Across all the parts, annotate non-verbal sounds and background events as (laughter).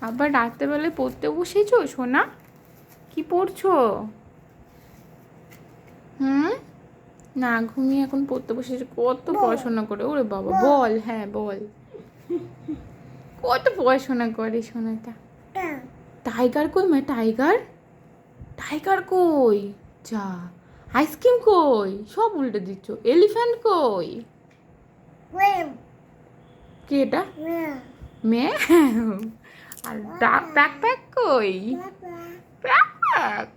আবার রাত্রেবেলায় পড়তে বসেছো সোনা? কি পড়ছো? হুম? না ঘুমিয়ে এখন পড়তে বসেছে। কত পড়াশোনা করে ওরে বাবা বল। হ্যাঁ বল। কত পড়াশোনা করে সোনাটা টাইগার কই মা টাইগার? টাইগার কই? যা। আইসক্রিম কই? সব উল্টে দিচ্ছ। এলিফ্যান্ট কই? কে এটা? মেয়ে প্যাক কই? প্যাক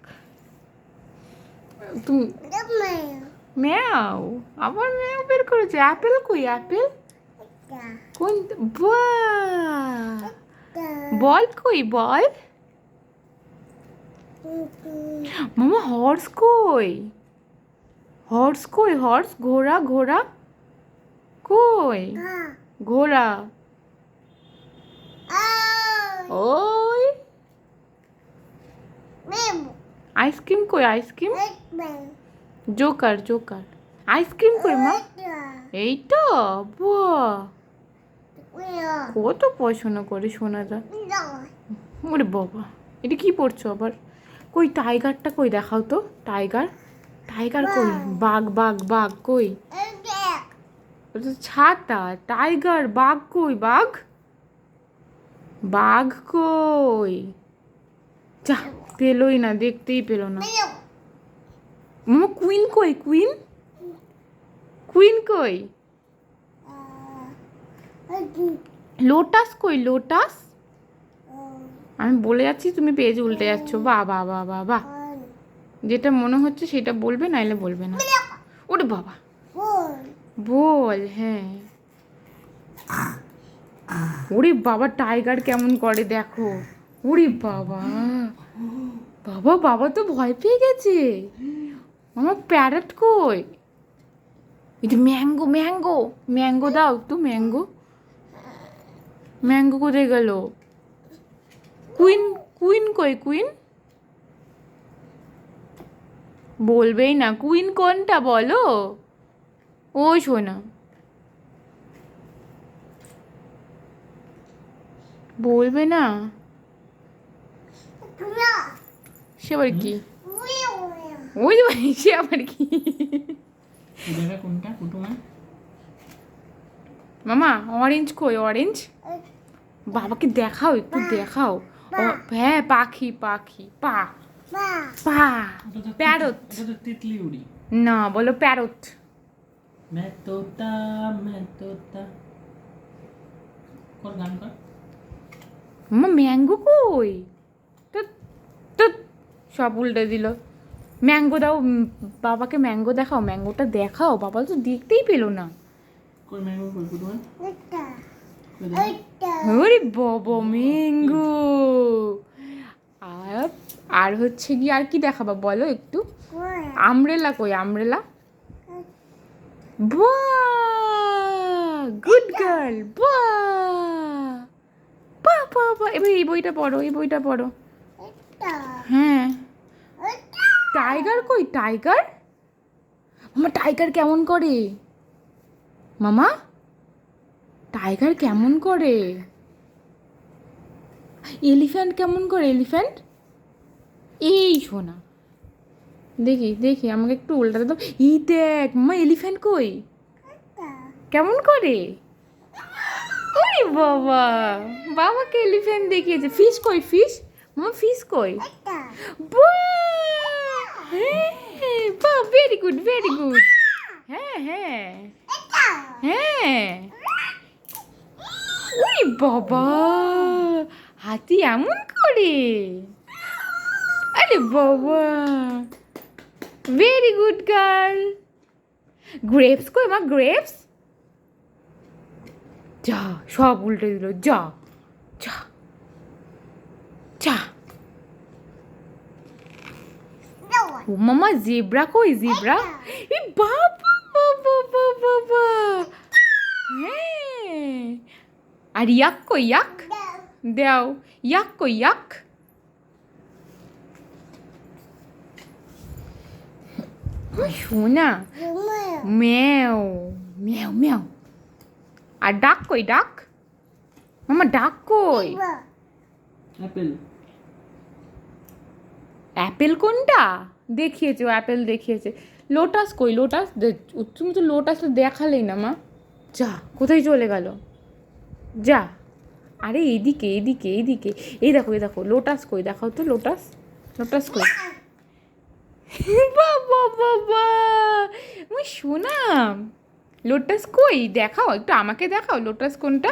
তুমি ম্যাও আবার ম্যাও বের করেছে। অ্যাপেল কই? অ্যাপেল কোন বল কই? বল মামা হর্স কই? হর্স কই? হর্স ঘোড়া ঘোড়া? কই? ঘোড়া? ওই। আইসক্রিম কই আইসক্রিম জোকার জোকার আইসক্রিম কই মা? এই তো বাহ কত পড়াশোনা করে শোনাটা ওরে বাবা এটা কি পড়ছো আবার? কই টাইগারটা কই দেখাও তো। টাইগার? টাইগার কই? বাঘ। বাঘ বাঘ কই? ছাতা। টাইগার বাঘ কই বাঘ? বাঘ কই? যা পেলোই না দেখতেই পেল না। মামা কুইন কই কুইন? কুইন কই? লোটাস কই লোটাস? আমি বলে যাচ্ছি তুমি পেজ উল্টে যাচ্ছ। বা বা বা বা বা। যেটা মনে হচ্ছে সেটা বলবে নাইলে বলবে না। ওরে বাবা। বল হ্যাঁ। ওরে বাবা টাইগার কেমন করে দেখো। ওরে বাবা। বাবা বাবা তো ভয় পেয়ে গেছে। আমার প্যারট কই? এটা ম্যাঙ্গো ম্যাঙ্গো ম্যাঙ্গো দাও একটু ম্যাঙ্গো ম্যাঙ্গো কোথায় গেল? কুইন কুইন কই কুইন বলবেই না কুইন কোনটা বলো? ও শোনা। বলবে না সে আবার কি ওই যে ভাই, সে আবার কি দেখা কোনটা কুটুমা মামা অরেঞ্জ কই অরেঞ্জ বাবাকে দেখাও একটু দেখাও ও- হ্যাঁ পাখি পাখি পা পা ওটা তো প্যারট ওটা তো তিতলি উড়ি না বলো প্যারট मैं तोता मैं तोता কর গান কর মামা ম্যাঙ্গো কই? তো তো সব উল্টে দিল। ম্যাঙ্গো দাও বাবাকে ম্যাঙ্গো দেখাও ম্যাঙ্গোটা দেখাও বাবা তো দেখতেই পেল না। কই ম্যাঙ্গো কই কুটুমা কই দেখো। ওরে বাবা ম্যাঙ্গো। আর আর হচ্ছে কি আর কি দেখাবা বলো একটু? আমরেলা কই আমরেলা? বাহ! গুড গার্ল বাহ! এবার এই বইটা পড়ো এই বইটা পড়ো। হ্যাঁ। টাইগার কই? টাইগার? মামা টাইগার কেমন করে? মামা টাইগার কেমন করে? এলিফ্যান্ট কেমন করে এলিফ্যান্ট? এই শোনা। দেখি দেখি আমাকে একটু উল্টাতে দাও। এই দেখ মামা এলিফ্যান্ট কই? কেমন করে? বাবা। বাবাকে এলিফ্যান্ট দেখিয়েছে। ফিশ কই ফিশ মামা ফিশ কই! হ্যাঁ বাহ ভেরি গুড ভেরি গুড হ্যাঁ হ্যাঁ। হ্যাঁ। ওরে বাবা হাতি এমন করে? আরে বাবা ভেরি গুড গার্ল গ্রেপস কই মা গ্রেপস যা সব উল্টে দিল যা যা যা। ও মামা জেব্রা কই জেব্রা? এ বাবা বাবা বাবা বাবা। হ্যাঁ। আর ইয়াক কই ইয়াক? দাও ইয়াক কই ইয়াক? শোনা। ম্যাও ম্যাও ম্যাও। আর ডাক কই ডাক? মামা ডাক কই? অ্যাপেল অ্যাপেল কোনটা? দেখিয়েছে ও অ্যাপেল দেখিয়েছে। লোটাস কই লোটাস? তুমি তো লোটাস দেখালেই না মা। যা কোথায় চলে গেল? যা। আরে এদিকে এদিকে এদিকে। এই দেখো এই দেখো লোটাস কই? দেখাও তো লোটাস। লোটাস কই? (laughs) বাবা বাবা আমি শোনাম লোটাস কই? দেখাও একটু আমাকে দেখাও লোটাস কোনটা?